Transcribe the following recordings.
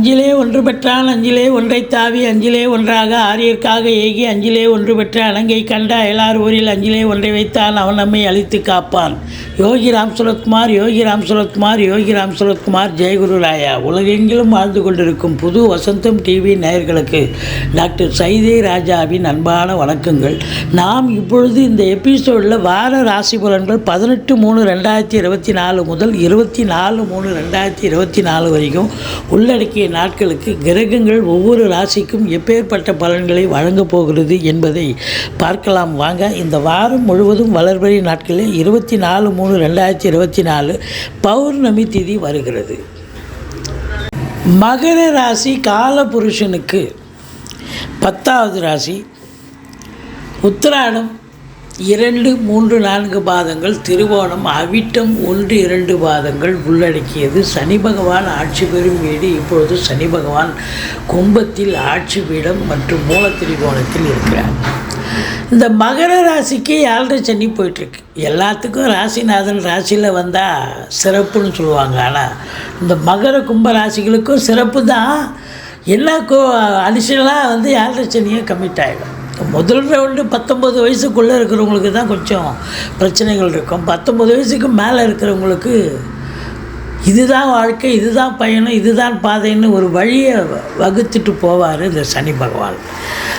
அஞ்சிலே ஒன்று பெற்றான் அஞ்சிலே ஒன்றை தாவி அஞ்சிலே ஒன்றாக ஆரியர்க்காக ஏகி அஞ்சிலே ஒன்று பெற்ற அலங்கை கண்ட அயலார் ஊரில் அஞ்சிலே ஒன்றை வைத்தான் அவன் நம்மை அழித்து காப்பான். யோகி ராம் சுரத்குமார் யோகி ராம் சுரத்குமார் யோகி ராம் சுரத்குமார் ஜெயகுரு ராயா. உலகெங்கிலும் வாழ்ந்து கொண்டிருக்கும் புது வசந்தம் டிவி நேயர்களுக்கு டாக்டர் சைதே ராஜாவின் அன்பான வணக்கங்கள். நாம் இப்பொழுது இந்த எபிசோடில் வார ராசி பலன்கள் பதினெட்டு மூணு ரெண்டாயிரத்தி இருபத்தி நாலு முதல் இருபத்தி நாலு மூணு ரெண்டாயிரத்தி இருபத்தி நாலு வரைக்கும் உள்ளடக்கிய நாட்களுக்கு கிரகங்கள் ஒவ்வொரு ராசிக்கும் எப்பேற்பட்ட பலன்களை வழங்கப் போகிறது என்பதை பார்க்கலாம். வாங்க இந்த வாரம் முழுவதும் வளர்பறை நாட்களில் இருபத்தி நாலு மூணு ரெண்டாயிரத்தி இருபத்தி நாலு பௌர்ணமி திதி வருகிறது. மகர ராசி காலபுருஷனுக்கு பத்தாவது ராசி உத்திராடம் இரண்டு மூன்று நான்கு பாதங்கள் திருவோணம் அவிட்டம் ஒன்று இரண்டு பாதங்கள் உள்ளடக்கியது. சனி பகவான் ஆட்சி பெறும் வீடு இப்பொழுது சனி பகவான் கும்பத்தில் ஆட்சி பீடம் மற்றும் மூல திரிகோணத்தில் இருக்கிறார். இந்த மகர ராசிக்கு ஏழரை சனி போயிட்டுருக்கு. எல்லாத்துக்கும் ராசிநாதன் ராசியில் வந்தால் சிறப்புன்னு சொல்லுவாங்க. ஆனால் இந்த மகர கும்ப ராசிகளுக்கும் சிறப்பு தான் எல்லா கோ அடிஷனலாக வந்து ஏழரை சனியும் கமிட் ஆகிடும் முதல் ரவுண்டு பத்தொம்பது வயசுக்குள்ளே இருக்கிறவங்களுக்கு தான் கொஞ்சம் பிரச்சனைகள் இருக்கும். பத்தொம்பது வயசுக்கு மேலே இருக்கிறவங்களுக்கு இதுதான் வாழ்க்கை இதுதான் பயணம் இதுதான் பாதைன்னு ஒரு வழியை வகுத்துட்டு போவார் இந்த சனி பகவான்.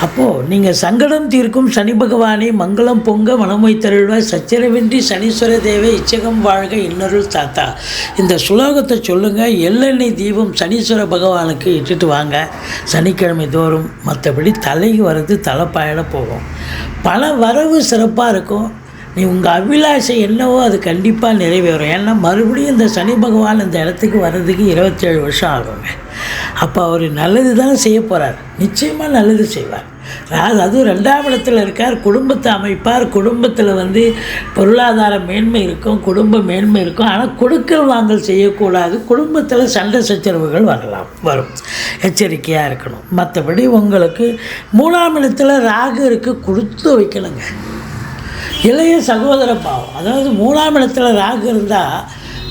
அப்போது நீங்கள் சங்கடம் தீர்க்கும் சனி பகவானை மங்களம் பொங்க மனமை தருள்வாய். சச்சரவின்றி சனீஸ்வர தேவை இச்சகம் வாழ்க இன்னருள் தாத்தா. இந்த சுலோகத்தை சொல்லுங்கள் எள்ளெண்ணெய் தீபம் சனீஸ்வர பகவானுக்கு இட்டுட்டு வாங்க. சனிக்கிழமை தோறும் மற்றபடி தலைக்கு வர்றது தலைப்பாயிட போகும். பல வரவு சிறப்பாக இருக்கும். நீ உங்கள் அபிலாஷை என்னவோ அது கண்டிப்பாக நிறைவேறும். ஏன்னா மறுபடியும் இந்த சனி பகவான் இந்த இடத்துக்கு வர்றதுக்கு இருபத்தேழு வருஷம் ஆகுங்க. அப்போ அவர் நல்லது தானே செய்ய போகிறார் நிச்சயமாக நல்லது செய்வார். அதாவது அதுவும் ரெண்டாம் இடத்துல இருக்கார். குடும்பத்தை அமைப்பார். குடும்பத்தில் வந்து பொருளாதார மேன்மை இருக்கும் குடும்ப மேன்மை இருக்கும். ஆனால் கொடுக்கல் வாங்கல் செய்யக்கூடாது. குடும்பத்தில் சண்டை சச்சரவுகள் வரலாம் வரும். எச்சரிக்கையாக இருக்கணும். மற்றபடி உங்களுக்கு மூணாம் இடத்துல ராகு இருக்குது கொடுத்து வைக்கணுங்க. இளைய சகோதர பாவம். அதாவது மூணாம் இடத்துல ராகு இருந்தால்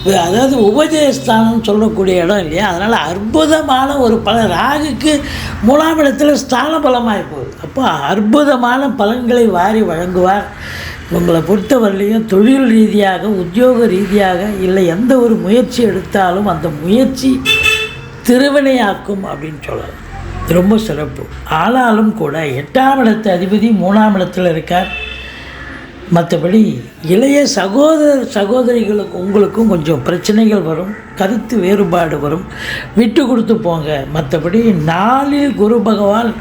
அதாவது உபஜயஸ்தானம் சொல்லக்கூடிய இடம் இல்லையா? அதனால் அற்புதமான ஒரு பல ராகுக்கு மூணாம் இடத்துல ஸ்தான பலமாக போகுது. அப்போ அற்புதமான பலன்களை வாரி வழங்குவார். உங்களை பொறுத்தவரையிலையும் தொழில் ரீதியாக உத்தியோக ரீதியாக இல்லை எந்த ஒரு முயற்சி எடுத்தாலும் அந்த முயற்சி திருவினையாக்கும் அப்படின்னு சொல்லலாம். ரொம்ப சிறப்பு. ஆனாலும் கூட எட்டாம் இடத்து அதிபதி மூணாம் இடத்துல இருக்கார். மற்றபடி இளைய சகோதர சகோதரிகளுக்கு உங்களுக்கும் கொஞ்சம் பிரச்சனைகள் வரும் கருத்து வேறுபாடு வரும். விட்டு கொடுத்து போங்க. மற்றபடி நாளில் குரு பகவான்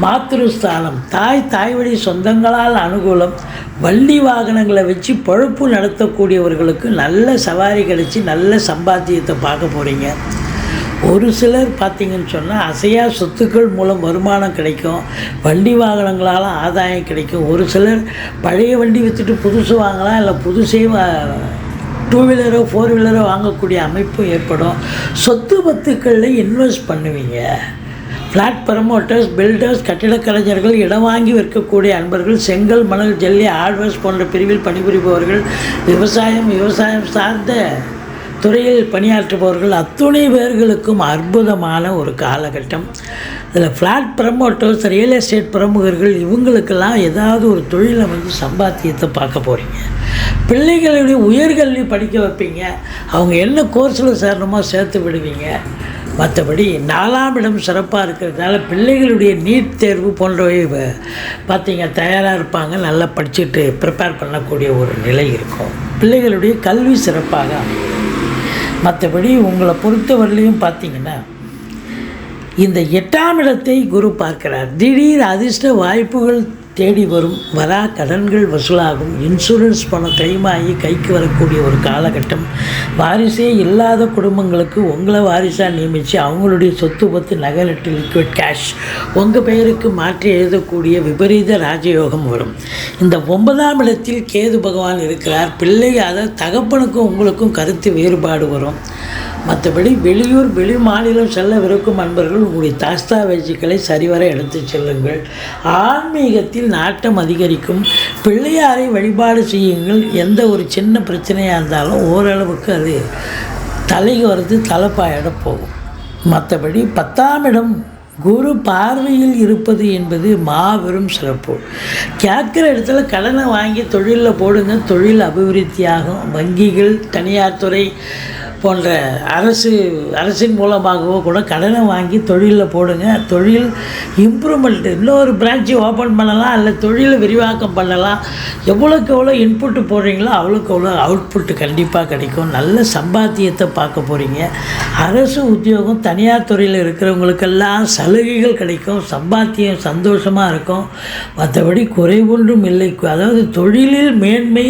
மாத்திருஸ்தானம் தாய் தாய் வழி சொந்தங்களால் அனுகூலம் வள்ளி வாகனங்களை வச்சு பழுப்பு நடத்தக்கூடியவர்களுக்கு நல்ல சவாரி கிடச்சி நல்ல சம்பாத்தியத்தை பார்க்க போகிறீங்க ஒரு சிலர் பார்த்திங்கன்னு சொன்னால் அசையா சொத்துக்கள் மூலம் வருமானம் கிடைக்கும் வண்டி வாகனங்களால் ஆதாயம் கிடைக்கும். ஒரு சிலர் பழைய வண்டி விற்றுட்டு புதுசு வாங்கலாம் இல்லை புதுசே டூ வீலரோ ஃபோர் வீலரோ வாங்கக்கூடிய அமைப்பு ஏற்படும். சொத்து பத்துக்களில் இன்வெஸ்ட் பண்ணுவீங்க. ஃப்ளாட் ப்ரமோட்டர்ஸ் பில்டர்ஸ் கட்டிடக் கலைஞர்கள் இடம் வாங்கி விற்கக்கூடிய அன்பர்கள் செங்கல் மணல் ஜல்லி ஆழ்வர்ஸ் போன்ற பிரிவில் பணிபுரிபவர்கள் விவசாயம் விவசாயம் சார்ந்த துறையில் பணியாற்றுபவர்கள் அத்துணை பேர்களுக்கும் அற்புதமான ஒரு காலகட்டம். இதில் ஃப்ளாட் ப்ரமோட்டர்ஸ் ரியல் எஸ்டேட் பிரமுகர்கள் இவங்களுக்கெல்லாம் ஏதாவது ஒரு தொழிலை வந்து சம்பாத்தியத்தை பார்க்க போகிறீங்க பிள்ளைகளுடைய உயர்கல்வி படிக்க வைப்பீங்க. அவங்க என்ன கோர்ஸில் சேரணுமோ சேர்த்து விடுவீங்க. மற்றபடி நாலாம் இடம் சிறப்பாக இருக்கிறதால பிள்ளைகளுடைய நீட் தேர்வு போன்றவை பார்த்தீங்க தயாராக இருப்பாங்க. நல்லா படிச்சுட்டு ப்ரிப்பேர் பண்ணக்கூடிய ஒரு நிலை இருக்கும். பிள்ளைகளுடைய கல்வி சிறப்பாக அமையும். மற்றபடி உங்களை பொறுத்தவரையிலையும் பார்த்தீங்கன்னா இந்த எட்டாம் இடத்தை குரு பார்க்கிறார். திடீர் அதிர்ஷ்ட வாய்ப்புகள் தேடி வரும் வரா கடன்கள் வசூலாகும். இன்சூரன்ஸ் பணம் கைமாகி கைக்கு வரக்கூடிய ஒரு காலகட்டம். வாரிசே இல்லாத குடும்பங்களுக்கு உங்களை வாரிசாக நியமித்து அவங்களுடைய சொத்து பத்து நகரட்டு லிக்விட் கேஷ் உங்கள் பெயருக்கு மாற்றி எழுதக்கூடிய விபரீத ராஜயோகம் வரும். இந்த ஒன்பதாம் இடத்தில் கேது பகவான் இருக்கிறார். பிள்ளை அதை தகப்பனுக்கும் உங்களுக்கும் கருத்து வேறுபாடு வரும். மற்றபடி வெளியூர் வெளி மாநிலம் செல்ல விருக்கும் அன்பர்கள் உங்களுடைய தாஸ்தாவேஜுக்களை சரிவர எடுத்து செல்லுங்கள். ஆன்மீகத்தில் நாட்டம் அதிகரிக்கும். பிள்ளையாரை வழிபாடு செய்யுங்கள். எந்த ஒரு சின்ன பிரச்சனையாக இருந்தாலும் ஓரளவுக்கு அது தலைக்கு வர்றது தலைப்பாயிட போகும். மற்றபடி பத்தாம் இடம் குரு பார்வையில் இருப்பது என்பது மாபெரும் சிறப்பு. கேட்குற இடத்துல கடனை வாங்கி தொழிலில் போடுங்க. தொழில் அபிவிருத்தியாகும். வங்கிகள் தனியார் துறை போன்ற அரசு அரசின் மூலமாகவோ கூட கடனை வாங்கி தொழிலில் போடுங்க. தொழில் இம்ப்ரூவ்மெண்ட் இன்னொரு பிரான்ச்சு ஓப்பன் பண்ணலாம் இல்லை தொழிலை விரிவாக்கம் பண்ணலாம். எவ்வளோக்கு எவ்வளோ இன்புட்டு போடுறீங்களோ அவ்வளோக்கு எவ்வளோ அவுட்புட்டு கண்டிப்பாக கிடைக்கும். நல்ல சம்பாத்தியத்தை பார்க்க போகிறீங்க அரசு உத்தியோகம் தனியார் துறையில் இருக்கிறவங்களுக்கெல்லாம் சலுகைகள் கிடைக்கும். சம்பாத்தியம் சந்தோஷமாக இருக்கும். மற்றபடி குறைவொன்றும் இல்லை. அதாவது தொழிலில் மேன்மை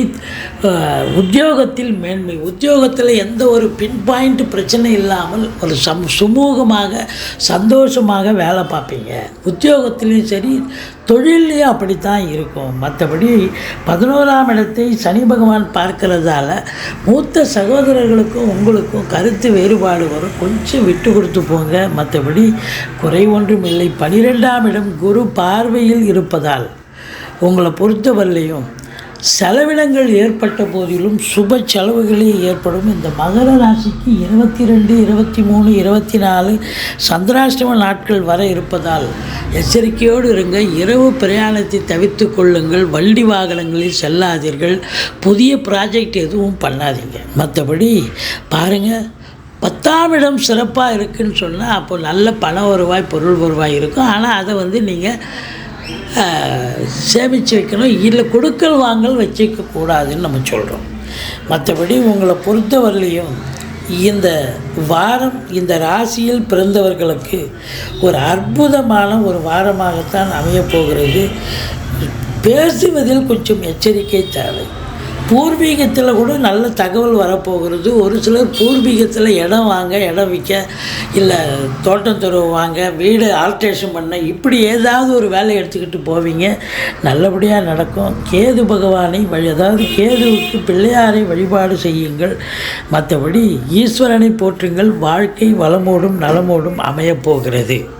உத்தியோகத்தில் மேன்மை. உத்தியோகத்தில் எந்த ஒரு பின் பாயிண்ட் பிரச்சனை இல்லாமல் ஒரு சம் சுமூகமாக சந்தோஷமாக வேலை பார்ப்பீங்க. உத்தியோகத்திலையும் சரி தொழிலையும் அப்படித்தான் இருக்கும். மற்றபடி பதினோராம் இடத்தை சனி பகவான் பார்க்கிறதால மூத்த சகோதரர்களுக்கும் உங்களுக்கும் கருத்து வேறுபாடு வரும். கொஞ்சம் விட்டு கொடுத்து போங்க. மற்றபடி குறை ஒன்றும் இல்லை. பனிரெண்டாம் இடம் குரு பார்வையில் இருப்பதால் உங்களை பொறுத்தவரையிலையும் செலவினங்கள் ஏற்பட்ட போதிலும் சுப செலவுகளே ஏற்படும். இந்த மகர ராசிக்கு இருபத்தி ரெண்டு இருபத்தி மூணு இருபத்தி நாலு சந்திராஷ்டம நாட்கள் வர இருப்பதால் எச்சரிக்கையோடு இருங்க. இரவு பிரயாணத்தை தவிர்த்து கொள்ளுங்கள். வண்டி வாகனங்களில் செல்லாதீர்கள். புதிய ப்ராஜெக்ட் எதுவும் பண்ணாதீங்க. மற்றபடி பாருங்கள் பத்தாம் இடம் சிறப்பாக இருக்குன்னு சொன்னால் அப்போ நல்ல பண வருவாய் பொருள் வருவாய் இருக்கும். ஆனால் அதை வந்து நீங்கள் சேமித்து வைக்கணும். இல்லை கொடுக்கல் வாங்கல் வச்சுக்க கூடாதுன்னு நம்ம சொல்கிறோம் மற்றபடி உங்களை பொறுத்தவரையிலையும் இந்த வாரம் இந்த ராசியில் பிறந்தவர்களுக்கு ஒரு அற்புதமான ஒரு வாரமாகத்தான் அமையப் போகிறது. பேசுவதில் கொஞ்சம் எச்சரிக்கை தேவை. பூர்வீகத்தில் கூட நல்ல தகவல் வரப்போகிறது. ஒரு சிலர் பூர்வீகத்தில் இடம் வாங்க இடம் விற்க இல்லை தோட்டம் துறவு வாங்க வீடு ஆல்ட்ரேஷன் பண்ண இப்படி ஏதாவது ஒரு வேலை எடுத்துக்கிட்டு போவீங்க. நல்லபடியாக நடக்கும். கேது பகவானை வழி அதாவது கேதுவுக்கு பிள்ளையாரை வழிபாடு செய்யுங்கள். மற்றபடி ஈஸ்வரனை போற்றுங்கள். வாழ்க்கை வளமோடும் நலமோடும் அமையப் போகிறது.